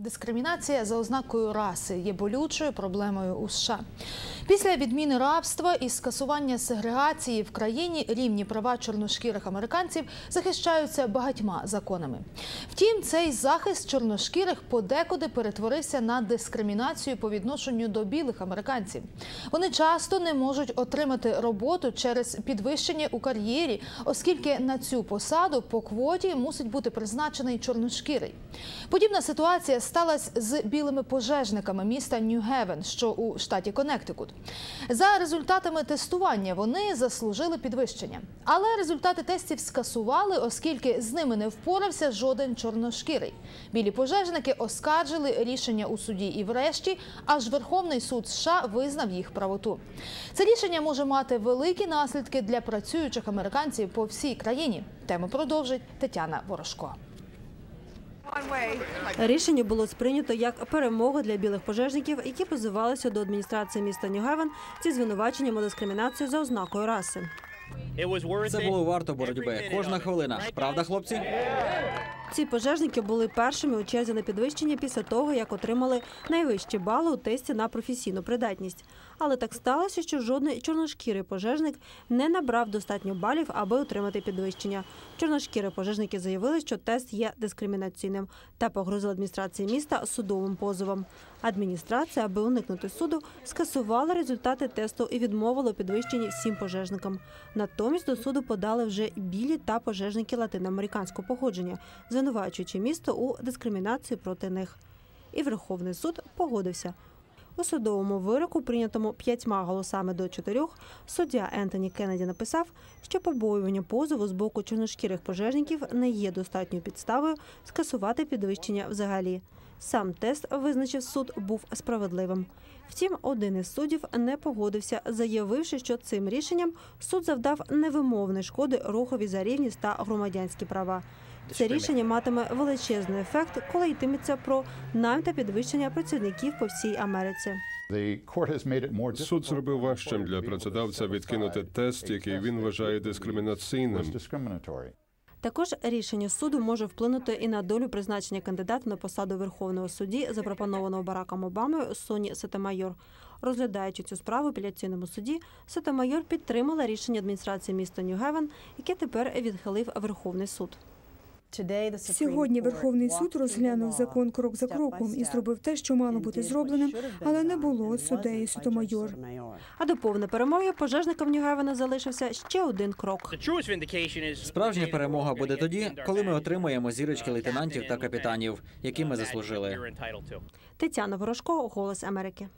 Дискримінація за ознакою раси є болючою проблемою у США. Після відміни рабства і скасування сегрегації в країні рівні права чорношкірих американців захищаються багатьма законами. Втім, цей захист чорношкірих подекуди перетворився на дискримінацію по відношенню до білих американців. Вони часто не можуть отримати роботу через підвищення у кар'єрі, оскільки на цю посаду по квоті мусить бути призначений чорношкірий. Подібна ситуація сталася з білими пожежниками міста Нью-Гевен, що у штаті Коннектикут. За результатами тестування вони заслужили підвищення, але результати тестів скасували, оскільки з ними не впорався жоден чорношкірий. Білі пожежники оскаржили рішення у суді, і врешті аж Верховний суд США визнав їх правоту. Це рішення може мати великі наслідки для працюючих американців по всій країні. Тему продовжить Тетяна Ворожко. Рішення було сприйнято як перемога для білих пожежників, які позивалися до адміністрації міста Нью-Гевен зі звинуваченням у дискримінації за ознакою раси. Це було варто боротьби. Кожна хвилина. Правда, хлопці? Ці пожежники були першими у черзі на підвищення після того, як отримали найвищі бали у тесті на професійну придатність. Але так сталося, що жодний чорношкірий пожежник не набрав достатньо балів, аби отримати підвищення. Чорношкірі пожежники заявили, що тест є дискримінаційним та погрозили адміністрації міста судовим позовом. Адміністрація, аби уникнути суду, скасувала результати тесту і відмовила підвищенні всім пожежникам. Натомість до суду подали вже білі та пожежники латиноамериканського походження, звинувачуючи місто у дискримінації проти них. І Верховний суд погодився. У судовому вироку, прийнятому п'ятьма голосами до чотирьох, суддя Ентоні Кеннеді написав, що побоювання позову з боку чорношкірих пожежників не є достатньою підставою скасувати підвищення взагалі. Сам тест, визначив суд, був справедливим. Втім, один із суддів не погодився, заявивши, що цим рішенням суд завдав невимовної шкоди рухові за рівність та громадянські права. Це рішення матиме величезний ефект, коли йтиметься про найм та підвищення працівників по всій Америці. Суд зробив важчим для працедавця відкинути тест, який він вважає дискримінаційним. Також рішення суду може вплинути і на долю призначення кандидата на посаду верховного судді, запропонованого Бараком Обамою Соні Сетамайор. Розглядаючи цю справу в апеляційному суді, Сетамайор підтримала рішення адміністрації міста Нью-Гевен, яке тепер відхилив Верховний суд. Сьогодні Верховний суд розглянув закон крок за кроком і зробив те, що мало бути зробленим, але не було суддею Сотомайор. А до повної перемоги пожежникам Нью-Гевена залишився ще один крок. Справжня перемога буде тоді, коли ми отримаємо зірочки лейтенантів та капітанів, які ми заслужили. Тетяна Ворожко, Голос Америки.